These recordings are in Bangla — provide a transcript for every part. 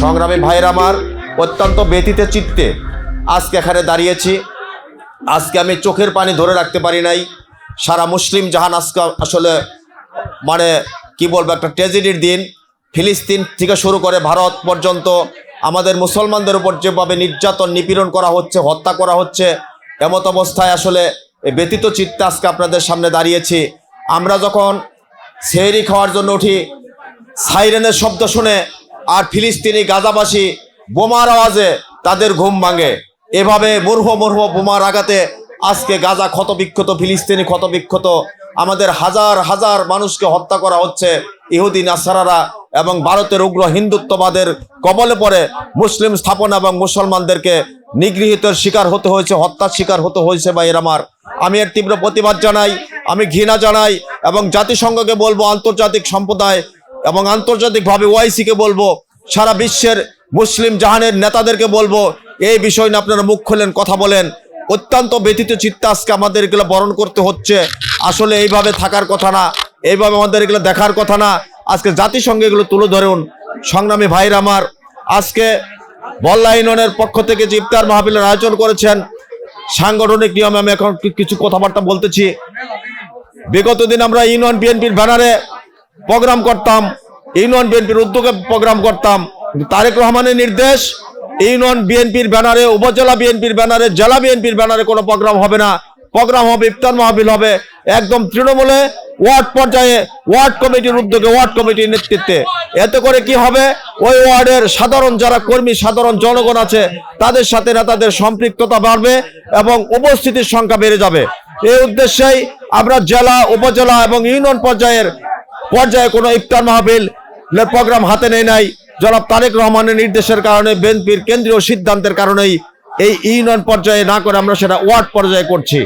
সংগ্রামী ভাইয়ের আমার অত্যন্ত ব্যতীত চিত্তে আজকে এখানে দাঁড়িয়েছি। আজকে আমি চোখের পানি ধরে রাখতে পারি নাই। সারা মুসলিম জাহান আজকে আসলে মানে কি বলব, একটা ট্র্যাজেডির দিন। ফিলিস্তিন থেকে শুরু করে ভারত পর্যন্ত আমাদের মুসলমানদের উপর যেভাবে নির্যাতন, নিপীড়ন করা হচ্ছে, হত্যা করা হচ্ছে, এমত অবস্থায় আসলে ব্যতীত চিত্তে আজকে আপনাদের সামনে দাঁড়িয়েছি। আমরা যখন সেহরি খাওয়ার জন্য উঠি, সাইরেনের শব্দ শুনে ফিলিস্তিনি গাজাবাসী বোমার আওয়াজে তাদের ঘুম ভাঙে। এভাবে মুর্হ মুর্হ বোমার আঘাতে আজকে গাজা ক্ষতবিক্ষত, ফিলিস্তিনি ক্ষতবিক্ষত, আমাদের হাজার হাজার মানুষকে হত্যা করা হচ্ছে, ইহুদি, নাসারারা এবং ভারতের উগ্র হিন্দুত্ববাদের কবলে পড়ে মুসলিম স্থাপনা এবং মুসলমানদেরকে নিগৃহীতের শিকার হতে হয়েছে, হত্যার শিকার হতে হয়েছে ভাইয়ের আমার। আমি এর তীব্র প্রতিবাদ জানাই, আমি ঘৃণা জানাই এবং জাতিসংঘকে বলব আন্তর্জাতিক সম্প্রদায় এবং আন্তর্জাতিকভাবে ওআইসিকে বলব, সারা বিশ্বের মুসলিম জাহানের নেতাদেরকে বলব, এই বিষয় নিয়ে আপনারা মুখ খোলেন, কথা বলেন। অত্যন্ত ব্যতীত চিত্তে আজকে আমাদের এগুলো বরণ করতে হচ্ছে। আসলে এইভাবে থাকার কথা না, এইভাবে আমাদের এগুলো দেখার কথা না। আজকে জাতিসংঘে এগুলো তুলে ধরুন, সংগ্রামী ভাইরা আমার। আজকে বল্লা পক্ষ থেকে যে ইফতার মাহফিলের আয়োজন করেছেন, সাংগঠনিক নিয়মে আমি এখন কিছু কথাবার্তা বলতেছি। বিগত দিন আমরা ইউনিয়ন বিএনপির ব্যানারে প্রোগ্রাম করতাম, ইউনিয়ন বিএনপির উদ্যোগে প্রোগ্রাম করতাম। তারেক রহমানের নির্দেশ, ইউনিয়ন বিএনপির ব্যানারে, উপজেলা বিএনপির ব্যানারে, জেলা বিএনপির ব্যানারে কোনো প্রোগ্রাম হবে না। প্রোগ্রাম হবে, ইফতার মাহফিল হবে, একদম তৃণমূলে ওয়ার্ড পর্যায়ে ওয়ার্ড কমিটির উদ্যোগে, ওয়ার্ড কমিটির নেতৃত্বে। এতে করে কি হবে? ওই ওয়ার্ডের সাধারণ যারা কর্মী, সাধারণ জনগণ আছে, তাদের সাথে নেতাদের সম্পৃক্ততা বাড়বে এবং উপস্থিতির সংখ্যা বেড়ে যাবে। এই উদ্দেশ্যেই আমরা জেলা, উপজেলা এবং ইউনিয়ন পর্যায়ের পর্যায়ে কোনো ইফতার মাহফিল প্রোগ্রাম হাতে নেই নাই। জনাব তারেক রহমানের নির্দেশের কারণে বিএনপির কেন্দ্রীয় সিদ্ধান্তের কারণেই এই ইউনিয়ন পর্যায়ে না করে আমরা সেটা ওয়ার্ড পর্যায়ে করছি।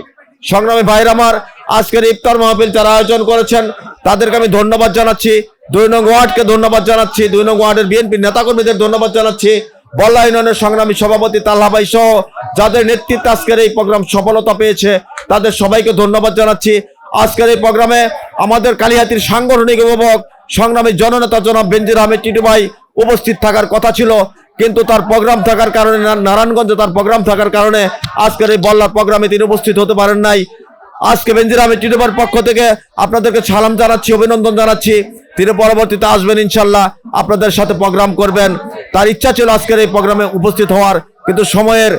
সংগ্রামী ভাইর আমার, আজকের ইফতার মাহফিল যারা আয়োজন করেছেন, তাদেরকে আমি ধন্যবাদ জানাচ্ছি। দুই নং ওয়ার্ডকে ধন্যবাদ জানাচ্ছি। দুই নং ওয়ার্ডের বিএনপির নেতাকর্মীদের ধন্যবাদ জানাচ্ছি। বল্লা ইউনিয়নের সংগ্রামী সভাপতি তাল্লা ভাই সহ যাদের নেতৃত্বে আজকের এই প্রোগ্রাম সফলতা পেয়েছে, তাদের সবাইকে ধন্যবাদ জানাচ্ছি। আজকের এই প্রোগ্রামে আমাদের কালিহাতির সাংগঠনিক অভিভাবক সংগ্রামী জননেতা জনাব বেঞ্জির আহমেদ টিটু ভাই উপস্থিত থাকার কথা ছিল, কিন্তু তার প্রোগ্রাম থাকার কারণে নারায়ণগঞ্জে তার প্রোগ্রাম থাকার কারণে আজকের এই বল্লার প্রোগ্রামে তিনি উপস্থিত হতে পারেন নাই। আজকে বেঞ্জির আহমেদ টিটুবার পক্ষ থেকে আপনাদেরকে সালাম জানাচ্ছি, অভিনন্দন জানাচ্ছি। তিনি পরবর্তীতে আসবেন ইনশাল্লাহ আপনাদের সাথে প্রোগ্রাম করবেন। তার ইচ্ছা ছিল আজকের এই প্রোগ্রামে উপস্থিত হওয়ার, কিন্তু সময়ের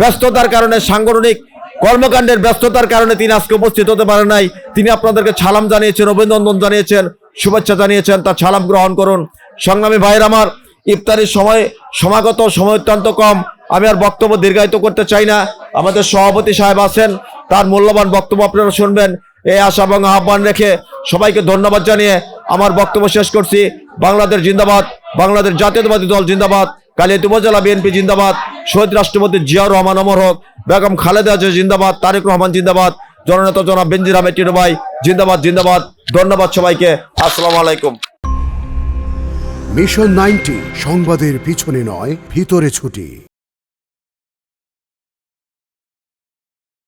ব্যস্ততার কারণে সাংগঠনিক কর্মকাণ্ডের ব্যস্ততার কারণে তিনি আজকে উপস্থিত হতে পারেন নাই। তিনি আপনাদেরকে সালাম জানিয়েছেন, অভিনন্দন জানিয়েছেন, শুভেচ্ছা জানিয়েছেন তার সালাম গ্রহণ করুন। সংগ্রামী ভাইয়ের আমার, ইফতারির সময়, সমাগত সময় অত্যন্ত কম। আমি আর বক্তব্য দীর্ঘায়িত করতে চাই না। আমাদের সভাপতি সাহেব আছেন, তার মূল্যবান বক্তব্য আপনারা শুনবেন। এই আশা এবং আহ্বান রেখে সবাইকে ধন্যবাদ জানিয়ে আমার বক্তব্য শেষ করছি। বাংলাদেশ জিন্দাবাদ, বাংলাদেশ জাতীয়তাবাদী দল জিন্দাবাদ, কালিয়াত উপজেলা বিএনপি জিন্দাবাদ, শহীদ রাষ্ট্রপতি জিয়াউর রহমান অমর হক। বেগম খালেদা জিন্দাবাদ, তারেক রহমান জিন্দাবাদ, জননেতা জনাব বেঞ্জির আহমেদ ভাই জিন্দাবাদ জিন্দাবাদ। ধন্যবাদ সবাইকে। আসসালামু আলাইকুম। মিশন নাইনটি সংবাদের পিছনে নয়, ভিতরে ছুটি।